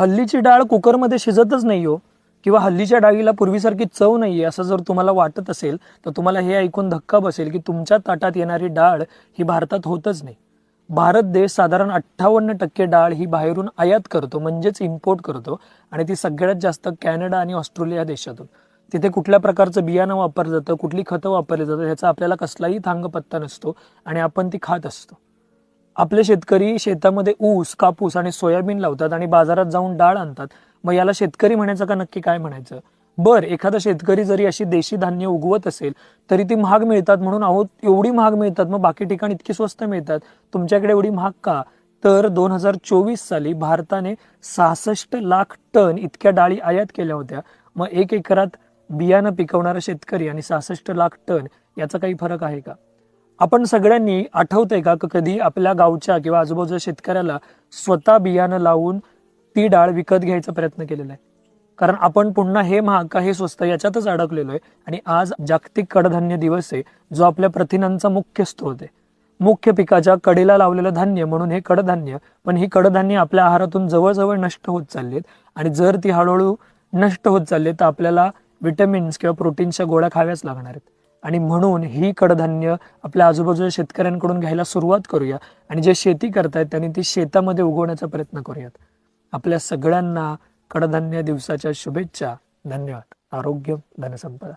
हल्लीची डाळ कुकरमध्ये शिजतच नाही हो. किंवा हल्लीच्या डाळीला पूर्वीसारखी चव नाही आहे असं जर तुम्हाला वाटत असेल तर तुम्हाला हे ऐकून धक्का बसेल की तुमच्या ताटात येणारी डाळ ही भारतात होतच नाही. भारत देश साधारण अठ्ठावन्न टक्के डाळ ही बाहेरून आयात करतो म्हणजेच इम्पोर्ट करतो आणि ती सगळ्यात जास्त कॅनडा आणि ऑस्ट्रेलिया देशातून. तिथे कुठल्या प्रकारचं बियाणं वापरलं जातं कुठली खतं वापरली जातं ह्याचा आपल्याला कसलाही थांग पत्ता नसतो आणि आपण ती खात असतो. आपले शेतकरी शेतामध्ये ऊस कापूस आणि सोयाबीन लावतात आणि बाजारात जाऊन डाळ आणतात. मग याला शेतकरी म्हणायचं का नक्की काय म्हणायचं? बर एखादा शेतकरी जरी अशी देशी धान्य उगवत असेल तरी ती महाग मिळतात म्हणून अहो एवढी महाग मिळतात मग बाकी ठिकाणी इतकी स्वस्त मिळतात. तुमच्याकडे एवढी महाग का? तर दोन हजार चोवीस साली भारताने सहासष्ट लाख टन इतक्या डाळी आयात केल्या होत्या. मग एक एकरात बियाणं पिकवणारा शेतकरी आणि सहासष्ट लाख टन याचा काही फरक आहे का? आपण सगळ्यांनी आठवतंय का कधी आपल्या गावच्या किंवा आजूबाजूच्या शेतकऱ्याला स्वतः बियाणं लावून ती डाळ विकत घ्यायचा प्रयत्न केलेला आहे? कारण आपण पुन्हा हे महाग का हे स्वस्त याच्यातच अडकलेलो आहे. आणि आज जागतिक कडधान्य दिवस आहे जो आपल्या प्रथिनांचा मुख्य स्रोत आहे. मुख्य पिकाच्या कडेला लावलेलं धान्य म्हणून हे कडधान्य पण ही कडधान्य आपल्या आहारातून जवळजवळ नष्ट होत चाललीत. आणि जर ती हळूहळू नष्ट होत चालली तर आपल्याला विटॅमिन्स किंवा प्रोटीनच्या गोळ्या खाव्याच लागणार आहेत. आणि म्हणून ही कडधान्य आपल्या आजूबाजूच्या शेतकऱ्यांकडून घ्यायला सुरुवात करूया. आणि जे शेती करतायत त्यांनी ती शेतामध्ये उगवण्याचा प्रयत्न करूयात. आपल्या सगळ्यांना कडधान्य दिवसाच्या शुभेच्छा. धन्यवाद. आरोग्य धनसंपदा.